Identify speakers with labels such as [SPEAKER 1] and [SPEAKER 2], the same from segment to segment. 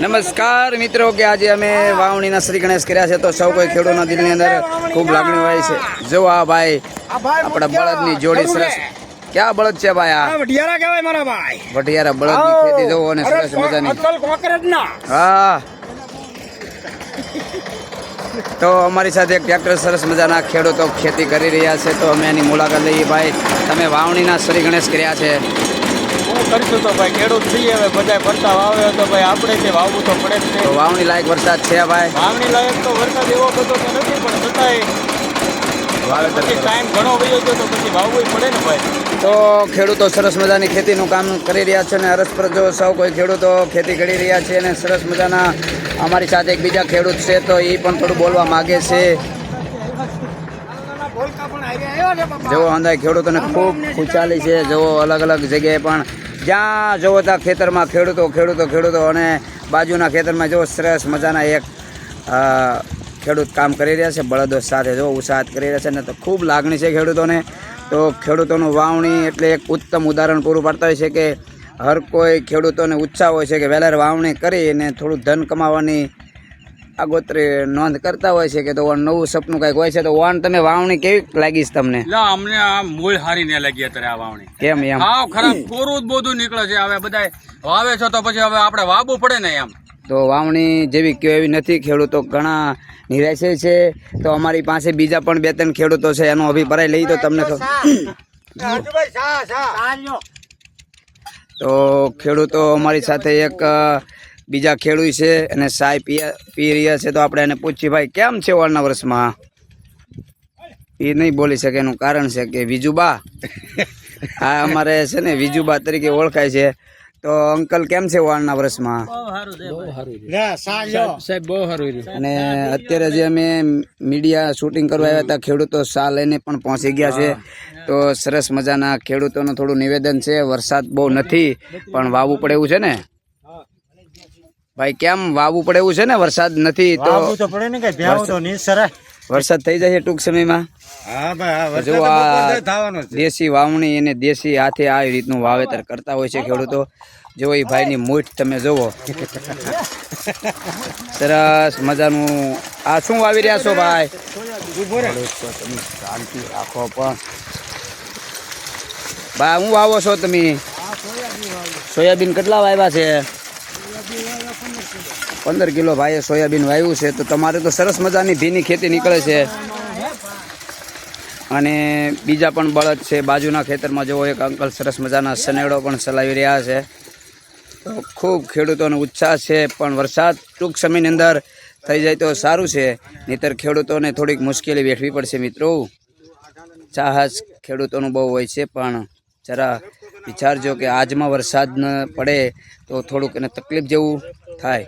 [SPEAKER 1] નમસ્કાર મિત્રો કે આજે અમે વાવણીના શ્રી ગણેશ કર્યા છે તો સૌ કોઈ ખેડૂતના દિલની અંદર ખૂબ લાગણી હોય છે. જો આ ભાઈ આપણા બળદની જોડી સરસ. ક્યાં બળદ છે ભાઈ આ?
[SPEAKER 2] વઢિયારા કહેવાય મારા ભાઈ.
[SPEAKER 1] વઢિયારા બળદની ખેતી જોવો અને સરસ મજાની.
[SPEAKER 2] કોકરેજ ના
[SPEAKER 1] હા. તો અમારી સાથે એક ટ્રેક્ટર સરસ મજાના ખેડૂતો ખેતી કરી રહ્યા છે. તો અમે એની મુલાકાત લઈએ. ભાઈ તમે વાવણીના શ્રી ગણેશ કર્યા છે.
[SPEAKER 2] હું કરીશું તો ભાઈ ખેડૂત છીએ હવે બધા વરસાદ વાવે તો ભાઈ આપણે તે વાવવું તો પડે જ
[SPEAKER 1] તો
[SPEAKER 2] છે
[SPEAKER 1] વાવણી લાયક વરસાદ છે ભાઈ?
[SPEAKER 2] વાવણી લાયક તો વરસાદ એવો બધો તો નથી પણ છતાંય પછી ટાઈમ ઘણો વયો ગયો તો પછી વાવવું પડે ને ભાઈ.
[SPEAKER 1] તો ખેડૂતો સરસ મજાની ખેતીનું કામ કરી રહ્યા છે અને અરસપર જો સૌ કોઈ ખેડૂતો ખેતી કરી રહ્યા છે અને સરસ મજાના અમારી સાથે એક બીજા ખેડૂત છે તો એ પણ થોડું બોલવા માગે છે. જેવો અંદાજ ખેડૂતોને ખૂબ ખુશાલી છે. જેવો અલગ અલગ જગ્યાએ પણ જ્યાં જોવો ત્યાં ખેતરમાં ખેડૂતો ખેડૂતો ખેડૂતો અને બાજુના ખેતરમાં જો સરસ મજાના એક ખેડૂત કામ કરી રહ્યા છે, બળદો સાથે જો ઉત્સાહત કરી રહ્યા છે અને તો ખૂબ લાગણી છે ખેડૂતોને. તો ખેડૂતોનું વાવણી એટલે એક ઉત્તમ ઉદાહરણ પૂરું પાડતા હોય છે કે હર કોઈ ખેડૂતોને ઉત્સાહ હોય છે કે વહેલા વાવણી કરીને થોડું ધન કમાવાની આગોતરી નોંધ કરતા હોય છે કે તો નવું સપનું કંઈક હોય છે તો વાણ તમે વાવણી કેવી લાગીશ તમને?
[SPEAKER 2] અમને આ મૂળ હારી ને લાગી અત્યારે આ વાવણી.
[SPEAKER 1] કેમ એમ?
[SPEAKER 2] હાવ ખરાબ કોરું જ બધું નીકળે છે. હવે બધા વાવે છો તો પછી હવે આપણે વાવવું પડે ને એમ.
[SPEAKER 1] તો વાવણી જેવી કયો એવી નથી ખેડૂતો ઘણા નિરાશે છે. તો અમારી પાસે બીજા પણ બે ત્રણ ખેડૂતો છે એનો અભિપ્રાય લઈ તો તમને તો ખેડૂતો અમારી સાથે એક બીજા ખેડૂત છે અને સાય પી પી રહ્યા છે તો આપણે એને પૂછીએ ભાઈ કેમ છે વાળના વર્ષમાં? એ નહીં બોલી શકે એનું કારણ છે કે વિજુબા. આ અમારે છે ને વિજુબા તરીકે ઓળખાય છે. તો અંકલ કેમ છે વાળના વર્ષમાં?
[SPEAKER 2] બહુ
[SPEAKER 1] અને અત્યારે જે અમે મીડિયા શૂટિંગ કરવા આવ્યા હતા ખેડૂતો સા લઈને પણ પહોંચી ગયા છે. તો સરસ મજાના ખેડૂતોનું થોડું નિવેદન છે. વરસાદ બહુ નથી પણ વાવવું પડે એવું છે ને? ભાઈ કેમ વાવવું પડે એવું છે ને? વરસાદ નથી તો
[SPEAKER 2] તો પડે ને કઈ તો નહીં સર
[SPEAKER 1] વરસાદ થઈ જશે ટૂંક સમયમાં?
[SPEAKER 2] હા ભાઈ
[SPEAKER 1] જો આ દેશી વાવણી અને દેશી હાથે આ રીતનું વાવેતર કરતા હોય છે ખેડૂતો. જો એ ભાઈની મૂઠ તમે જુઓ સરસ મજાનું. આ શું વાવી રહ્યા છો ભાઈ? શાંતિ રાખો પણ ભાઈ હું વાવો છો તમે? સોયાબીન કેટલા વાવ્યા છે? પંદર કિલો ભાઈએ સોયાબીન વાવ્યું છે, તો તમારે તો સરસ મજાની ભીની ખેતી નીકળે છે. અને બીજા પણ બળદ છે, બાજુના ખેતરમાં જેવો એક અંકલ સરસ મજાના સનેડો પણ ચલાવી રહ્યા છે. તો ખૂબ ખેડૂતોનો ઉત્સાહ છે, પણ વરસાદ ટૂંક સમયની અંદર થઈ જાય તો સારું છે, નહીતર ખેડૂતોને થોડીક મુશ્કેલી વેઠવી પડશે મિત્રો. ચાહસ ખેડૂતોનું બહુ હોય છે, પણ જરા વિચારજો કે આજમાં વરસાદ ન પડે તો થોડુંક એને તકલીફ જેવું થાય.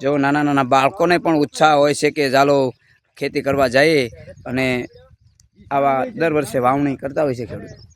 [SPEAKER 1] જો નાના નાના બાળકોને પણ ઉત્સાહ હોય છે કે ચાલો ખેતી કરવા જઈએ અને આવા દર વર્ષે વાવણી કરતા હોય છે ખેડૂતો.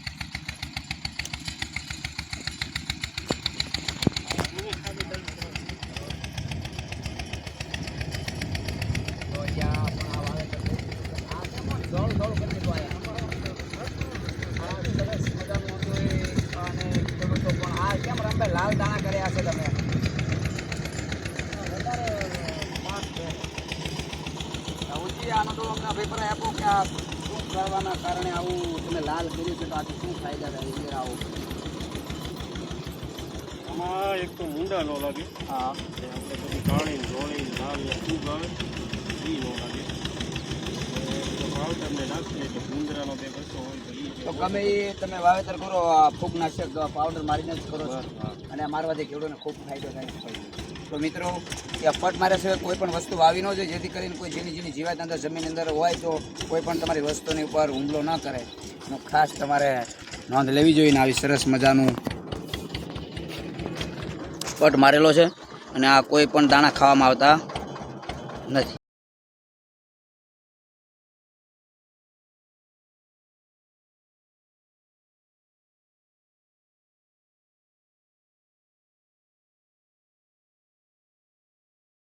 [SPEAKER 1] લાલ દાણા કર્યા છે તમે. સૌથી આનો તો અમને અભિપ્રાય આપો કે આ શું કરવાના કારણે આવું તમે લાલ કર્યું છે તો આથી શું ફાયદા થાય એ આવો.
[SPEAKER 2] આમાં એક તો મુંડા ન લાગે.
[SPEAKER 1] હા.
[SPEAKER 2] આપણે પછી કાળી ધોળી લાલ શું લાગે નાખીએ તો ગુંદરાનો હોય
[SPEAKER 1] ગમે એ તમે વાવેતર કરો આ ફૂગનાશક પાવડર મારીને જ કરો અને મારવાથી ખેડૂતોને ખૂબ ફાયદો થાય તો મિત્રો એ ફટ માર્યા સિવાય કોઈ પણ વસ્તુ વાવી ન જોઈએ જેથી કરીને કોઈ જેની જેની જીવાત અંદર જમીન અંદર હોય તો કોઈ પણ તમારી વસ્તુની ઉપર હુમલો ન કરે. એનો ખાસ તમારે નોંધ લેવી જોઈએ ને આવી સરસ મજાનું ફટ મારેલો છે. અને આ કોઈ પણ દાણા ખાવામાં આવતા નથી.